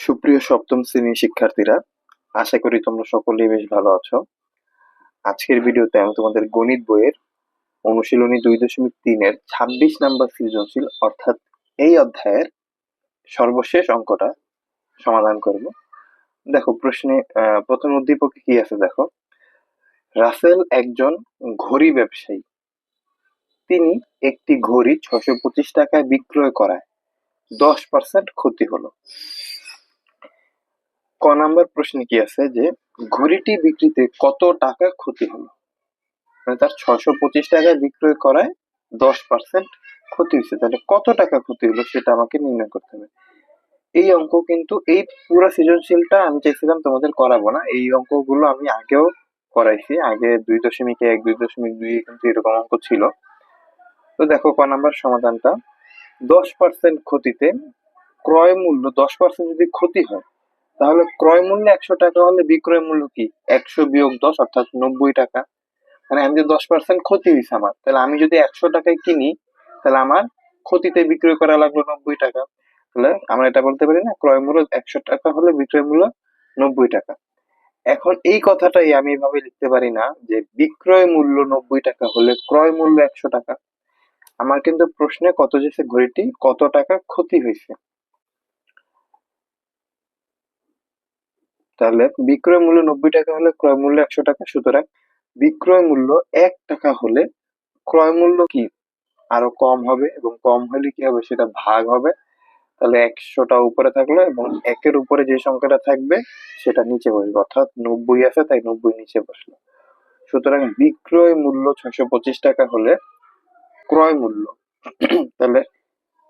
সুপ্রিয় সপ্তম শ্রেণির শিক্ষার্থীরা, আশা করি তোমরা সকলেই বেশ ভালো আছো। আজকের ভিডিওতে আমি তোমাদের গণিত বইয়ের অনুশীলনী দুই দশমিক তিনের ছাব্বিশ নাম্বার সৃজনশীল, অর্থাৎ এই অধ্যায়ের সর্বশেষ অঙ্কটা সমাধান করব। দেখো, প্রশ্নে প্রথম উদ্দীপকে কি আছে দেখো? রাসেল একজন ঘড়ি ব্যবসায়ী। তিনি একটি ঘড়ি ছশো পঁচিশ টাকায় বিক্রয় করায়, দশ পার্সেন্ট ক্ষতি হলো। ক নাম্বার প্রশ্নে কি আছে যে, ঘড়িটি বিক্রিতে কত টাকা ক্ষতি হলো? মানে তার ছশো পঁচিশ টাকায় বিক্রয় করায় দশ পার্সেন্ট ক্ষতি হয়েছে। তাহলে কত টাকা ক্ষতি হলো সেটা আমাকে নির্ণয় করতে হবে। এই অঙ্ক কিন্তু, এই পুরো সৃজনশীলটা আমি চাইছিলাম তোমাদের করাবো না। এই অঙ্কগুলো আমি আগেও করাইছি। আগে দুই দশমিক এক, দুই দশমিক দুই কিন্তু এরকম অঙ্ক ছিল। তো দেখো ক নাম্বার সমাধানটা। দশ পার্সেন্ট ক্ষতিতে ক্রয় মূল্য দশ পার্সেন্ট যদি ক্ষতি হয় তাহলে ক্রয় মূল্য একশো টাকা হলে বিক্রয় মূল্য কি? একশো বিয়োগ দশ, অর্থাৎ নব্বই টাকা। মানে আমি যদি দশ পার্সেন্ট ক্ষতি হয়েছে আমার, তাহলে আমি যদি একশো টাকায় কিনি, তাহলে আমার ক্ষতিতে বিক্রয় করা লাগল নব্বই টাকা। তাহলে আমরা এটা বলতে পারি না, ক্রয় মূল্য একশো টাকা হলে বিক্রয় মূল্য নব্বই টাকা। এখন এই কথাটাই আমি এভাবে লিখতে পারি না, যে বিক্রয় মূল্য নব্বই টাকা হলে ক্রয় মূল্য একশো টাকা। আমার কিন্তু প্রশ্নে কত যেছে ঘড়িটি, কত টাকা ক্ষতি হয়েছে তাহলে বিক্রয় মূল্য নব্বই টাকা হলে ক্রয় মূল্য একশো টাকা। সুতরাং বিক্রয় মূল্য এক টাকা হলে ক্রয় মূল্য কি? আরও কম হবে এবং কম হলে কি হবে? সেটা ভাগ হবে। তাহলে একশোটা উপরে থাকল এবং একের উপরে যে সংখ্যাটা থাকবে সেটা নিচে বসবে। অর্থাৎ নব্বই আছে, তাই নব্বই নিচে বসল। সুতরাং বিক্রয় মূল্য ছয়শো পঁচিশ টাকা হলে ক্রয় মূল্য। তাহলে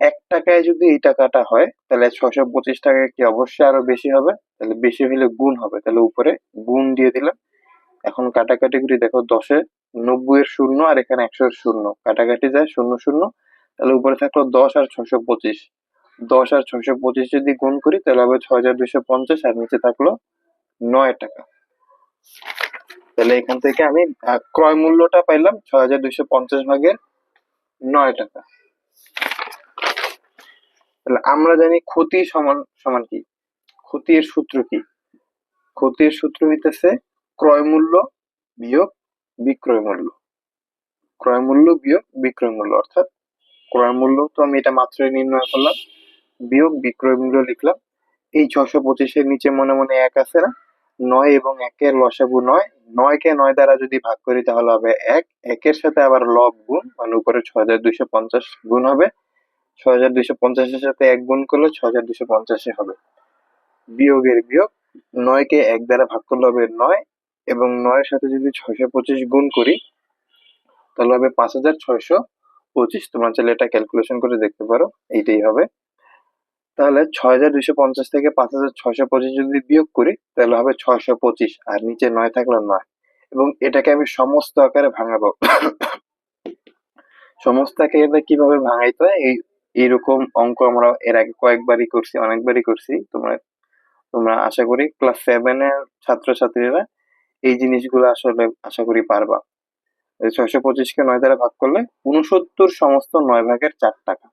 এক টাকায় যদি এই টাকাটা হয়, তাহলে ছশো পঁচিশ টাকায় কি অবশ্যই আরও বেশি হবে? তাহলে বেশি হলে গুণ হবে। তাহলে উপরে গুণ দিয়ে দিলাম। এখন কাটাকাটি করি, দেখো দশে নব্বই এর শূন্য আর এখানে একশো শূন্য। কাটাকাটি যায় শূন্য শূন্য। তাহলে উপরে থাকল দশ আর ছশো পঁচিশ। দশ আর ছশো পঁচিশ যদি গুণ করি, তাহলে হবে ছয় হাজার দুইশো পঞ্চাশ আর নিচে থাকল নয় টাকা। তাহলে এখান থেকে আমি ক্রয় মূল্যটা পাইলাম ছয় হাজার দুইশো পঞ্চাশ ভাগের নয় টাকা। তাহলে আমরা জানি ক্ষতি সমান সমান কি? ক্ষতির সূত্র কি? ক্ষতির সূত্র হইতেছে ক্রয় মূল্য বিয়োগ বিক্রয় মূল্য। ক্রয় মূল্য বিয়োগ বিক্রয় মূল্য, অর্থাৎ ক্রয় মূল্য তো আমি এটা মাত্রই নির্ণয় করলাম, বিয়োগ বিক্রয় মূল্য লিখলাম। এই ছশো পঁচিশের নিচে মনে মনে এক আছে না? নয় এবং একের লসাগু নয়। নয়কে নয় দ্বারা যদি ভাগ করি তাহলে হবে এক। একের সাথে আবার লব গুণ মানে উপরে ছয় হাজার দুইশো পঞ্চাশ গুণ হবে। ছয় হাজার দুইশো পঞ্চাশের সাথে এক গুণ করলে ছয় হাজার দুইশো পঞ্চাশে হবে। বিয়োগের বিয়োগ নয়কে এক দ্বারা ভাগ করলে হবে নয় এবং নয়ের সাথে যদি ছয়শো পঁচিশ গুণ করি, তাহলে হবে পাঁচ হাজার ছয়শো পঁচিশ। তোমরা চাইলে এটা ক্যালকুলেশন করে দেখতে পারো, এইটাই হবে। তাহলে ছয় হাজার দুইশো পঞ্চাশ থেকে পাঁচ হাজার ছয়শো পঁচিশ যদি বিয়োগ করি, তাহলে হবে ছয়শো পঁচিশ, আর নিচে নয় থাকল নয়। এবং এটাকে আমি সমস্ত আকারে ভাঙাবো। সমস্ত আকারে কীভাবে ভাঙাইতে হয়, এই এইরকম অঙ্ক আমরা এর আগে কয়েকবারই করছি, অনেকবারই করছি। তোমরা তোমরা আশা করি ক্লাস সেভেন সেভেনের ছাত্রছাত্রীরা এই জিনিসগুলো আসলে আশা করি পারবা। ছয়শো পঁচিশকে নয় দ্বারা ভাগ করলে উনসত্তর সমস্ত নয় ভাগের চার টাকা।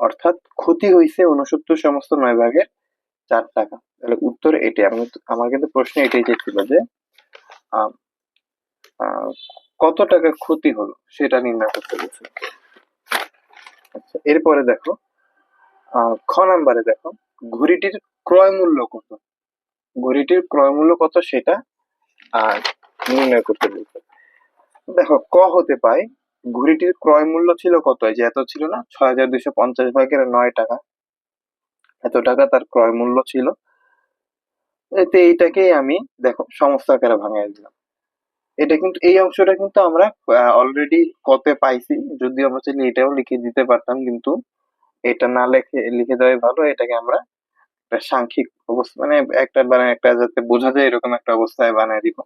অর্থাৎ ক্ষতি হয়েছে উনসত্তর সমস্ত নয় ভাগের চার টাকা। তাহলে উত্তর এটাই। আমি আমার কিন্তু প্রশ্ন এটাই ছিল যে কত টাকা ক্ষতি হলো সেটা নির্ণয় করতে গেছে আচ্ছা এরপরে দেখো খ নাম্বারে দেখো, ঘড়িটির ক্রয় মূল্য কত? ঘড়িটির ক্রয় মূল্য কত সেটা আর নির্ণয় করতে বলছে। দেখো, ক হতে পাই ঘড়িটির ক্রয় মূল্য ছিল কত? যে এত ছিল না ছয় হাজার দুইশো পঞ্চাশ ভাগের নয় টাকা। এত টাকা তার ক্রয় মূল্য ছিল। এতে এইটাকেই আমি, দেখো, সমস্ত আকারে ভাঙাই দিলাম। এটা কিন্তু, এই অংশটা কিন্তু আমরা অলরেডি কতে পাইছি। যদি আমরা চাইলে এটাও লিখে দিতে পারতাম, কিন্তু এটা না লিখে লিখে দেওয়াই ভালো। এটাকে আমরা একটা সাংখ্যিক অবস্থা মানে একটা মানে একটা যাতে বোঝা যায় এরকম একটা অবস্থায় বানায় দিব।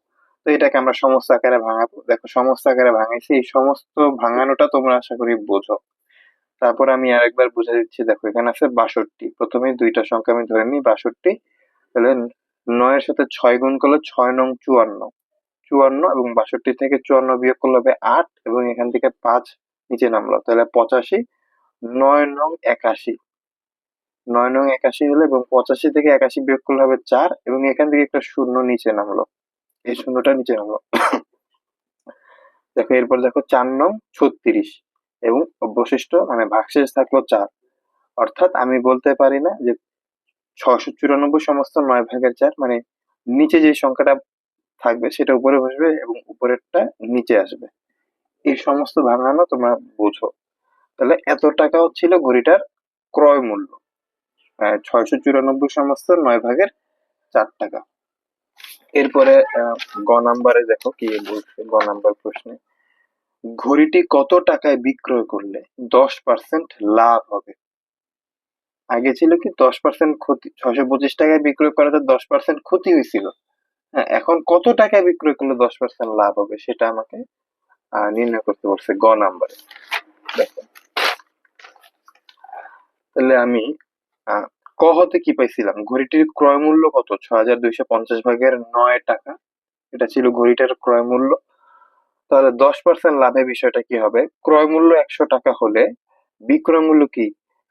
তো এটাকে আমরা সমস্ত আকারে ভাঙাবো। দেখো, সমস্ত আকারে ভাঙাইছি। এই সমস্ত ভাঙানোটা তোমরা আশা করি বোঝো। তারপর আমি আরেকবার বুঝে দিচ্ছি, দেখো, এখানে আছে বাষট্টি। প্রথমে দুইটা সংখ্যা আমি ধরে নিই, বাষট্টি। তাহলে নয়ের সাথে ছয় গুণ করলে ছয় নং চুয়ান্ন। চুয়ান্ন এবং বাষট্টি থেকে চুয়ান্ন বিয়োগ করলে হবে আট এবং এখান থেকে পাঁচ নিচে নামলো। তাহলে পঁচাশি, নয় নং একাশি। নয় নং একাশি হলো এবং পঁচাশি থেকে একাশি বিয়োগ করলে হবে চার এবং এখান থেকে একটা শূন্য নিচে নামলো। এই শূন্যটা নিচে নামলো। দেখো, এরপর দেখো চার নং ছত্রিশ এবং অবশিষ্ট মানে ভাগশেষ থাকল চার। অর্থাৎ আমি বলতে পারি না যে ছশো চুরানব্বই সমস্ত নয় ভাগের চার মানে নিচে যে সংখ্যাটা থাকবে, সেটা উপরে বসবে এবং উপরেরটা নিচে আসবে। এই সমস্ত ভাঙানো তোমরা বোঝো। তাহলে এত টাকা ছিল ঘড়িটার ক্রয় মূল্য। ছয়শো চুরানব্বই সমস্ত নয় ভাগের চার টাকা। এরপরে গ নাম্বারে দেখো কি বলছে, গ নাম্বার প্রশ্নে। ঘড়িটি কত টাকায় বিক্রয় করলে দশ পার্সেন্ট লাভ হবে? আগে ছিল কি দশ পার্সেন্ট ক্ষতি, ছয়শো পঁচিশ টাকায় বিক্রয় করাতে দশ পার্সেন্ট ক্ষতি হয়েছিল। হ্যাঁ এখন কত টাকায় বিক্রয় করলে দশ পার্সেন্ট লাভ হবে সেটা আমাকে নির্ণয় করতে বলছে গ নাম্বারে। তাহলে আমি ক হতে কি পাইছিলাম? ঘড়িটির ক্রয় মূল্য কত? ছ হাজার দুইশো পঞ্চাশ ভাগের নয় টাকা। এটা ছিল ঘড়িটার ক্রয় মূল্য। তাহলে দশ পার্সেন্ট লাভের বিষয়টা কি হবে? ক্রয় মূল্য একশো টাকা হলে বিক্রয় মূল্য কি?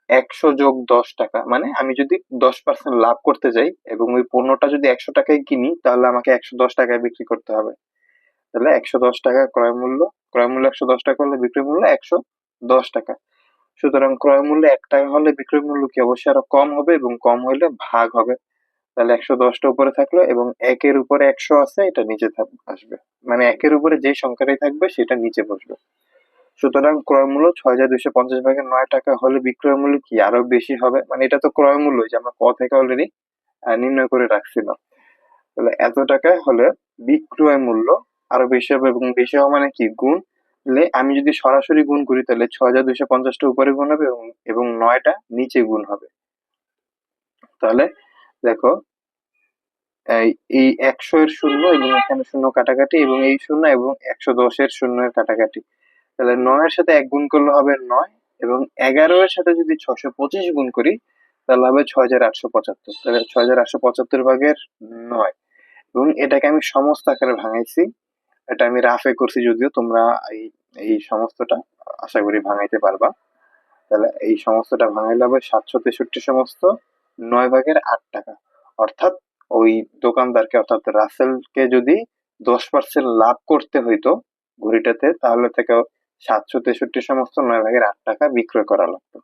একশো যোগ দশ টাকা। মানে আমি যদি দশ পার্সেন্ট লাভ করতে যাই এবং ওই পণ্যটা যদি একশো টাকায় কিনি, তাহলে আমাকে একশো দশ টাকায় বিক্রি করতে হবে। তাহলে একশো দশ টাকা ক্রয় মূল্য ক্রয় মূল্য একশো দশ টাকা হলে বিক্রয় মূল্য একশো দশ টাকা। সুতরাং ক্রয় মূল্য এক টাকা হলে বিক্রয় মূল্য কি অবশ্যই আরও কম হবে এবং কম হলে ভাগ হবে। তাহলে একশো দশটা উপরে থাকল এবং একের উপরে একশো আছে, এটা নিচে আসবে। মানে একের উপরে যে সংখ্যাটাই থাকবে, সেটা নিচে বসবে। সুতরাং ক্রয় মূল্য ছয় হাজার দুইশো পঞ্চাশ ভাগের নয় টাকা হলে বিক্রয় মূল্য কি আরও বেশি হবে? মানে এটা তো ক্রয় মূল্য যে আমরা ক থেকে অলরেডি নির্ণয় করে রাখছিলাম তাহলে এত টাকা হলে বিক্রয় মূল্য আরও বেশি হবে এবং বেশি হওয়া মানে কি? গুণ আমি যদি সরাসরি গুণ করি, তাহলে ছয় হাজার দুইশো পঞ্চাশটা উপরে গুণ হবে এবং নয়টা নিচে গুণ হবে। তাহলে দেখো এই একশো এর শূন্য এবং এখানে শূন্য কাটাকাটি এবং এই শূন্য এবং একশো দশের শূন্যের কাটাকাটি। তাহলে নয়ের সাথে এক গুণ করলে হবে নয় এবং এগারো এর সাথে যদি ছশো পঁচিশ গুণ করি, তাহলে হবে ছয় হাজার আটশো পঁচাত্তর। তাহলে ছয় হাজার আটশো পঁচাত্তর ভাগের নয়। এবং এটাকে আমি সমস্ত আকারে ভাঙাইছি। এটা আমি রাফে করছি যদিও তোমরা এই এই সমস্তটা আশা করি ভাঙাইতে পারবা। তাহলে এই সমস্তটা ভাঙাইলে হবে সাতশো তেষট্টি সমস্ত নয় ভাগের আট টাকা। অর্থাৎ ওই দোকানদারকে অর্থাৎ রাসেলকে যদি দশ পার্সেন্ট লাভ করতে হইতো ঘড়িটাতে, তাহলে থেকে সাতশো তেষট্টি সমস্ত নয় ভাগের আট টাকা বিক্রয় করা লাগতো।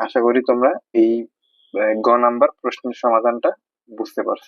আশা করি তোমরা এই গ নাম্বার প্রশ্নের সমাধানটা বুঝতে পারছ।